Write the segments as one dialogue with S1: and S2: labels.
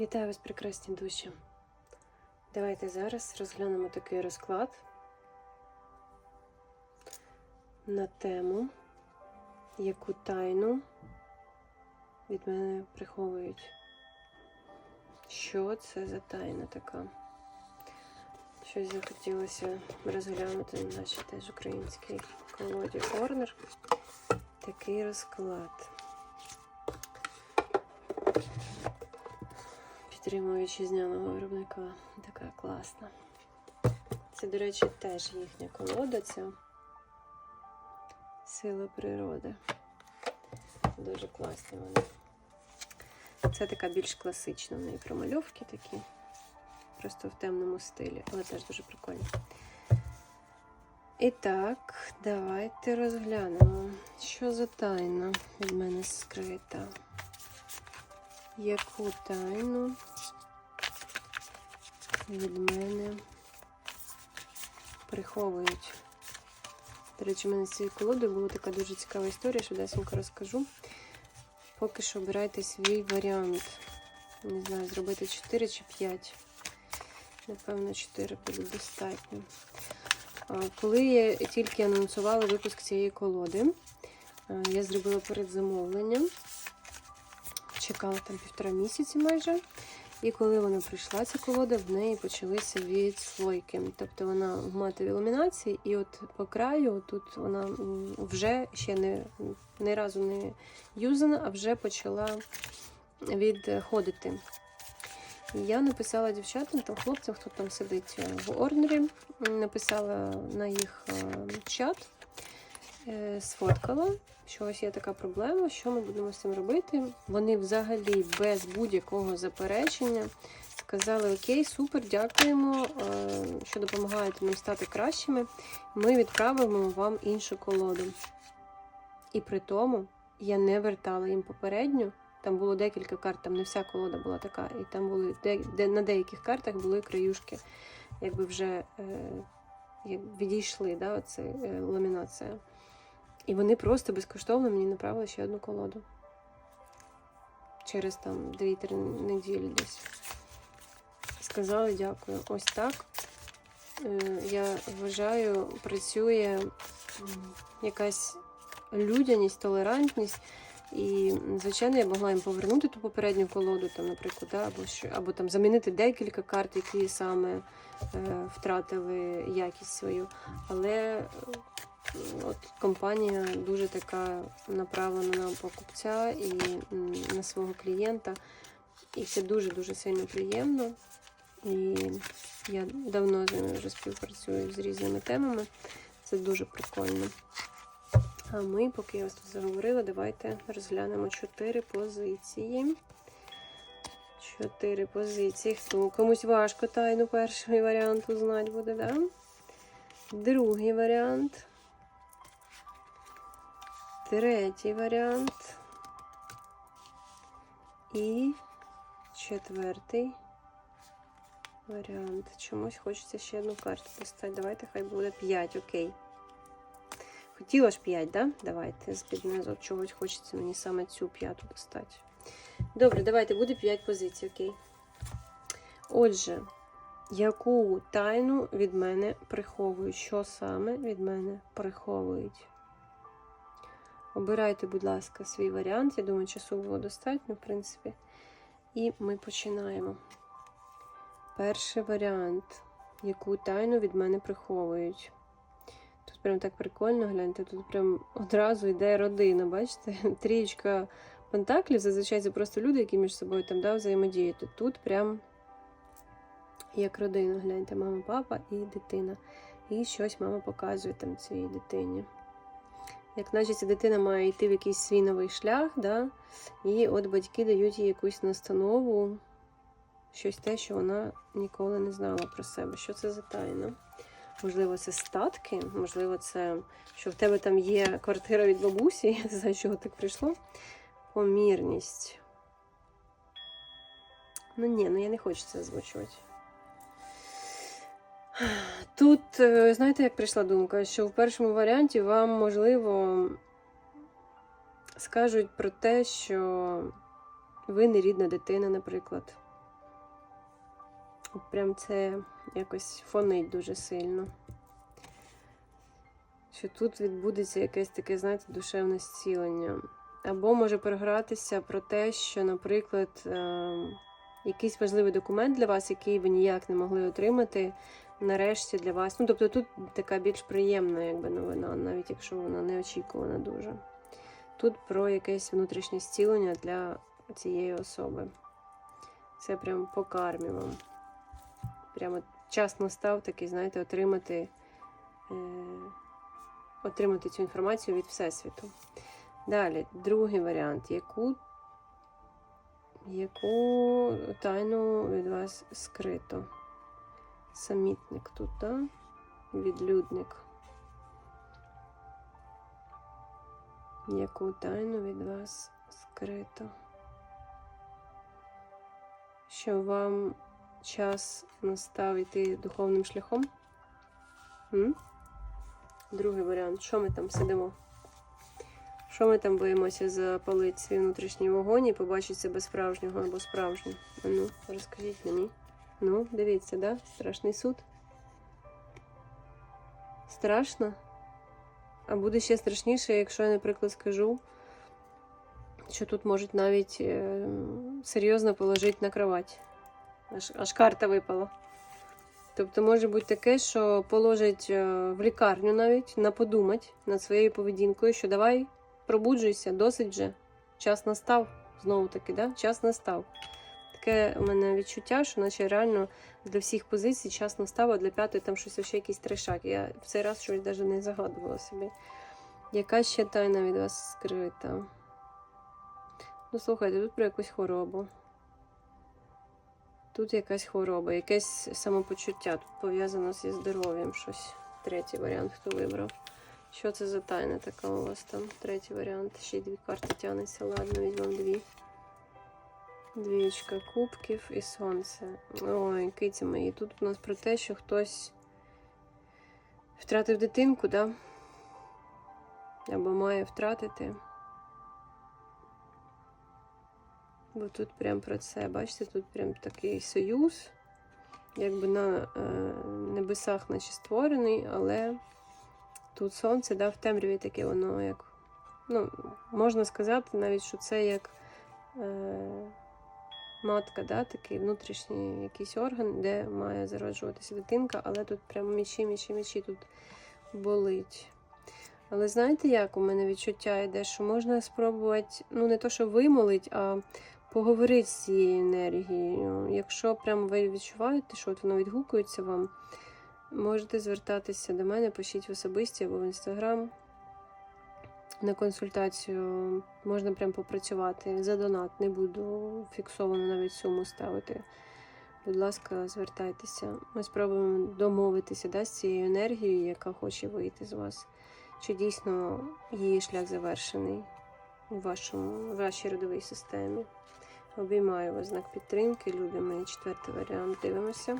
S1: Вітаю вас, прекрасні душі. Давайте зараз розглянемо такий розклад на тему, яку тайну від мене приховують. Що це за тайна така? Щось захотілося розглянути, наче теж український колоді Орнер. Такий розклад. Підтримую вітчизняного виробника. Така класна. Це, до речі, теж їхня колода, ця сила природи. Дуже класні вони. Це така більш класична в неї промальовки такі. Просто в темному стилі, але теж дуже прикольно. І так, давайте розглянемо, що за тайна від мене скрита. Яку тайну від мене приховують? До речі, в мене з цією колодою була така дуже цікава історія, що десенько розкажу. Поки що обирайте свій варіант. Не знаю, зробити 4 чи 5. Напевно, 4 буде достатньо. Коли я тільки анонсувала випуск цієї колоди, я зробила передзамовлення. Чекала там півтора місяці майже. І коли вона прийшла, ця колода, в неї почалися відслойки. Тобто вона в матовій ламінації, і от по краю тут вона вже ще не, не разу не юзана, а вже почала відходити. Я написала дівчатам, там хлопцям, хто там сидить е, в орнері, написала на їх е, чат, сфоткала, що ось є така проблема, що ми будемо з цим робити. Вони взагалі без будь-якого заперечення сказали: Окей, супер, дякуємо, е, що допомагаєте нам стати кращими. Ми відправимо вам іншу колоду. І при тому я не вертала їм попередню. Там було декілька карт, там не вся колода була така, і там були де, на деяких картах були краюшки, якби вже е, відійшли, да, оце, е, ламінація. І вони просто безкоштовно мені направили ще одну колоду. Через там 2-3 неділі десь. Сказали дякую. Ось так. Е, Я вважаю, працює якась людяність, толерантність. І, звичайно, я могла їм повернути ту попередню колоду, там, наприклад, да, або, що, або там замінити декілька карт, які саме е, втратили якість свою. Але от компанія дуже така направлена на покупця і на свого клієнта. І це дуже-дуже сильно приємно. І я давно з ними вже співпрацюю з різними темами. Це дуже прикольно. А ми, поки я вас тут заговорила, давайте розглянемо чотири позиції. Чотири позиції. Хто комусь важко тайну перший варіант узнати буде, да? Другий варіант. Третій варіант. І четвертий варіант. Чомусь хочеться ще одну карту достати. Давайте хай буде 5, окей. Хотіла ж 5, да? Давайте з під низу чогось хочеться мені саме цю п'яту достати. Добре, давайте буде 5 позицій, окей. Отже, яку тайну від мене приховують? Що саме від мене приховують? Обирайте, будь ласка, свій варіант. Я думаю, часу було достатньо, в принципі. І ми починаємо. Перший варіант. Яку тайну від мене приховують? Тут прям так прикольно, гляньте, тут прям одразу йде родина, бачите? Трієчка пентаклів, зазвичай це просто люди, які між собою там да, взаємодіють. Тут прям як родина, гляньте, мама, папа і дитина. І щось мама показує там цій дитині. Як наче ця дитина має йти в якийсь свій новий шлях, да? і от батьки дають їй якусь настанову, щось те, що вона ніколи не знала про себе. Що це за тайна? Можливо, це статки, можливо, це, що в тебе там є квартира від бабусі, я не знаю, чого так прийшло. Помірність. Ну ні, ну я не хочу це озвучувати. Тут, е, знаєте, як прийшла думка, що в першому варіанті вам, можливо, скажуть про те, що ви не рідна дитина, наприклад. Прям це якось фонить дуже сильно. Що тут відбудеться якесь таке, знаєте, душевне зцілення. Або може програтися про те, що, наприклад, е, якийсь важливий документ для вас, який ви ніяк не могли отримати, нарешті для вас. Ну, тобто тут така більш приємна якби, новина, навіть якщо вона не очікувана дуже. Тут про якесь внутрішнє зцілення для цієї особи. Це прям по кармі вам. Прямо час настав такий, знаєте, отримати, е, отримати цю інформацію від Всесвіту. Далі, другий варіант. Яку, яку тайну від вас скрито? Самітник тут, так? Відлюдник. Яку тайну від вас скрито? Що вам час настав іти духовним шляхом? М? Другий варіант. Що ми там сидимо? Що ми там боїмося запалити свій внутрішній вогонь і побачити себе справжнього або справжнього? Ну, розкажіть мені. Ну, дивіться, да? Страшний суд. Страшно? А буде ще страшніше, якщо я, наприклад, скажу, що тут можуть навіть е, серйозно положити на кровать. Аж, аж карта випала. Тобто може бути таке, що положать е, в лікарню навіть на подумать над своєю поведінкою, що давай пробуджуйся, досить вже. Час настав. Знову таки, да? час настав. Таке у мене відчуття, що наче реально для всіх позицій час настав, а для п'ятої там щось ще якийсь трешак. Я в цей раз щось навіть не загадувала собі. Яка ще тайна від вас скрита? Ну, слухайте, тут про якусь хворобу. Тут якась хвороба, якесь самопочуття. Тут пов'язано зі здоров'ям щось. Третій варіант, хто вибрав. Що це за тайна така у вас там? Третій варіант. Ще й дві карти тягнеться. Ладно, візьмемо дві. Двічка кубків і сонце. Ой, киці мої. Тут у нас про те, що хтось втратив дитинку, да? Або має втратити. Бо тут прям про це, бачите, тут прям такий союз, якби на е, небесах наче створений, але тут сонце, да, в темряві таке воно як. Ну, можна сказати навіть, що це як е, матка, да, такий внутрішній якийсь орган, де має зароджуватися дитинка, але тут прям мічі, мічі, мічі тут болить. Але знаєте, як у мене відчуття йде, що можна спробувати, ну не то, що вимолить, а поговорити з цією енергією. Якщо прямо ви відчуваєте, що от воно відгукується вам, можете звертатися до мене, пишіть в особисті або в інстаграм. На консультацію можна прям попрацювати за донат, не буду фіксовану навіть суму ставити. Будь ласка, звертайтеся. Ми спробуємо домовитися да, з цією енергією, яка хоче вийти з вас. Чи дійсно її шлях завершений у вашому, в вашій родовій системі? Обіймаю вас знак підтримки, люди мої. Четвертий варіант. Дивимося.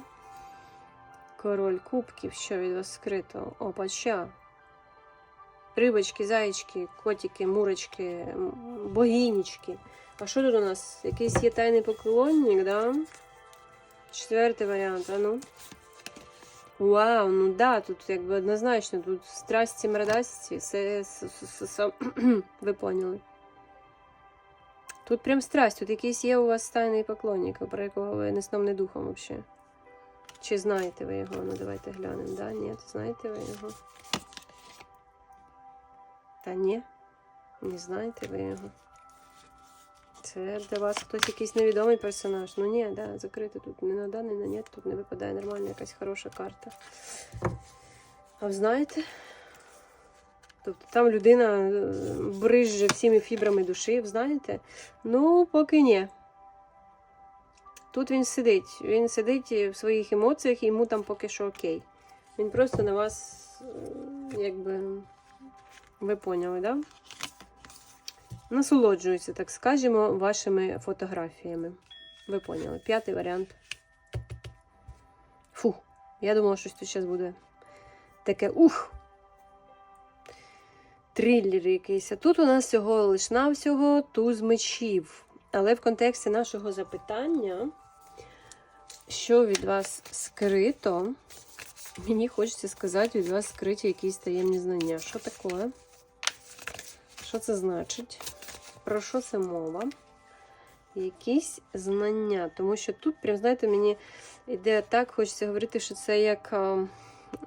S1: Король кубків, що від вас скрито? Опа, ща. Рибочки, зайчики, котики, мурочки, богинічки. А що тут у нас? Якийсь є тайний поклонник, да? Четвертий варіант, а ну. Вау, ну да, тут якби однозначно, тут страсті, мрадасті, все, с- с- с- ви поняли. Тут прям страсть, тут якийсь є у вас тайний поклонник, про якого ви не сном, не духом взагалі. Чи знаєте ви його? Ну давайте глянемо, да? Ні, знаєте ви його? Та ні, не знаєте ви його. Це для вас хтось якийсь невідомий персонаж. Ну ні, да, закрито тут не на да, на ні, тут не випадає нормальна якась хороша карта. А ви знаєте? Тобто там людина е, брижже всіми фібрами душі, знаєте? Ну, поки ні. Тут він сидить. Він сидить в своїх емоціях, і йому там поки що окей. Він просто на вас, е, якби, ви поняли, да? Насолоджується, так скажемо, вашими фотографіями. Ви поняли. П'ятий варіант. Фу, я думала, що тут зараз буде таке ух. Триллер якийсь. Тут у нас всього лиш навсього туз мечів. Але в контексті нашого запитання що від вас скрито. Мені хочеться сказати, від вас скриті якісь таємні знання. Що таке? Що це значить? Про що це мова? Якісь знання. Тому що тут, прям, знаєте, мені йде так, хочеться говорити, що це як а,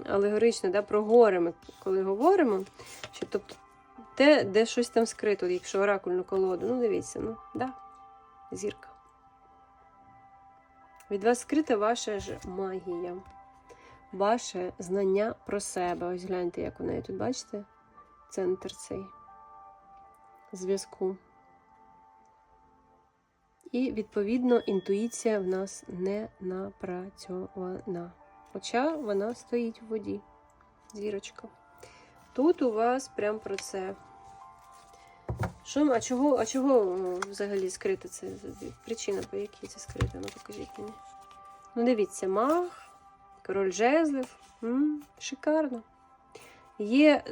S1: алегорично, да, про гори ми коли говоримо. Що, тобто, те, де щось там скрито, якщо оракульну колоду. Ну, дивіться, ну, да, зірка. Від вас скрита ваша ж магія, ваше знання про себе. Ось гляньте, як у неї тут, бачите? Центр цей зв'язку. І, відповідно, інтуїція в нас не напрацьована. Хоча вона стоїть в воді. Зірочка. Тут у вас прям про це. Що, а чого, а чого взагалі скрите це? Причина, по якій це скрите? Ну, покажіть мені. Ну, дивіться, мах, король жезлів. М, шикарно. Є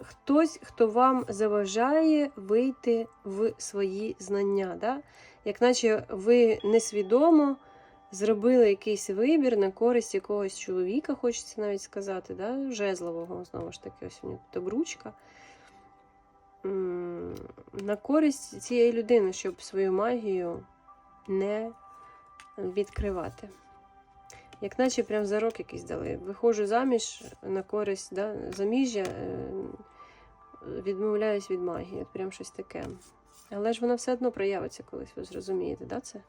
S1: хтось, хто вам заважає вийти в свої знання. Да? Як наче ви несвідомо зробили якийсь вибір на користь якогось чоловіка, хочеться навіть сказати, да? жезлового, знову ж таки, ось у нього тут обручка. М, На користь цієї людини, щоб свою магію не відкривати. Як наче прям зарок якийсь дали. Виходжу заміж на користь да, заміжжя, е, відмовляюсь від магії. От Прям щось таке. Але ж вона все одно проявиться колись, ви зрозумієте, да, це?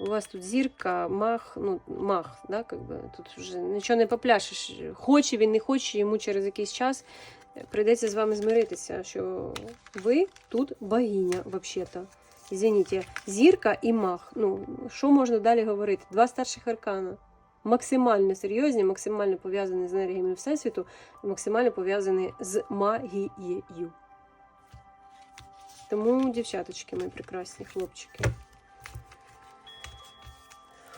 S1: У вас тут зірка, мах, ну, мах, да, как би, тут вже нічого не попляшеш. Хоче він, не хоче, йому через якийсь час прийдеться з вами змиритися, що ви тут богиня, взагалі-то. Извините, зірка і мах. Ну, що можна далі говорити? Два старших аркана. Максимально серйозні, максимально пов'язані з енергіями Всесвіту, максимально пов'язані з магією. Тому, дівчаточки, мої прекрасні хлопчики.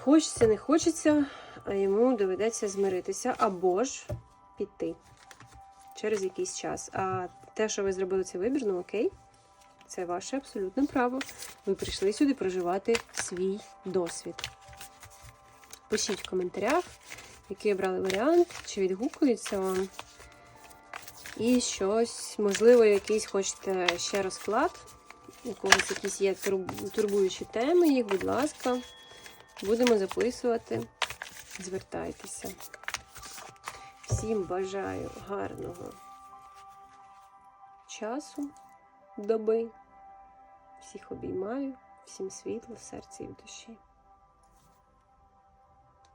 S1: Хочеться, не хочеться, а йому доведеться змиритися або ж піти через якийсь час. А те, що ви зробили цей вибір, ну окей, це ваше абсолютне право. Ви прийшли сюди проживати свій досвід. Пишіть в коментарях, який обрали варіант, чи відгукується вам. І щось, можливо, якийсь хочете ще розклад. У когось якісь є турбуючі теми, їх, будь ласка, будемо записувати. Звертайтеся. Всім бажаю гарного часу, доби. Всіх обіймаю, всім світла в серці і в душі.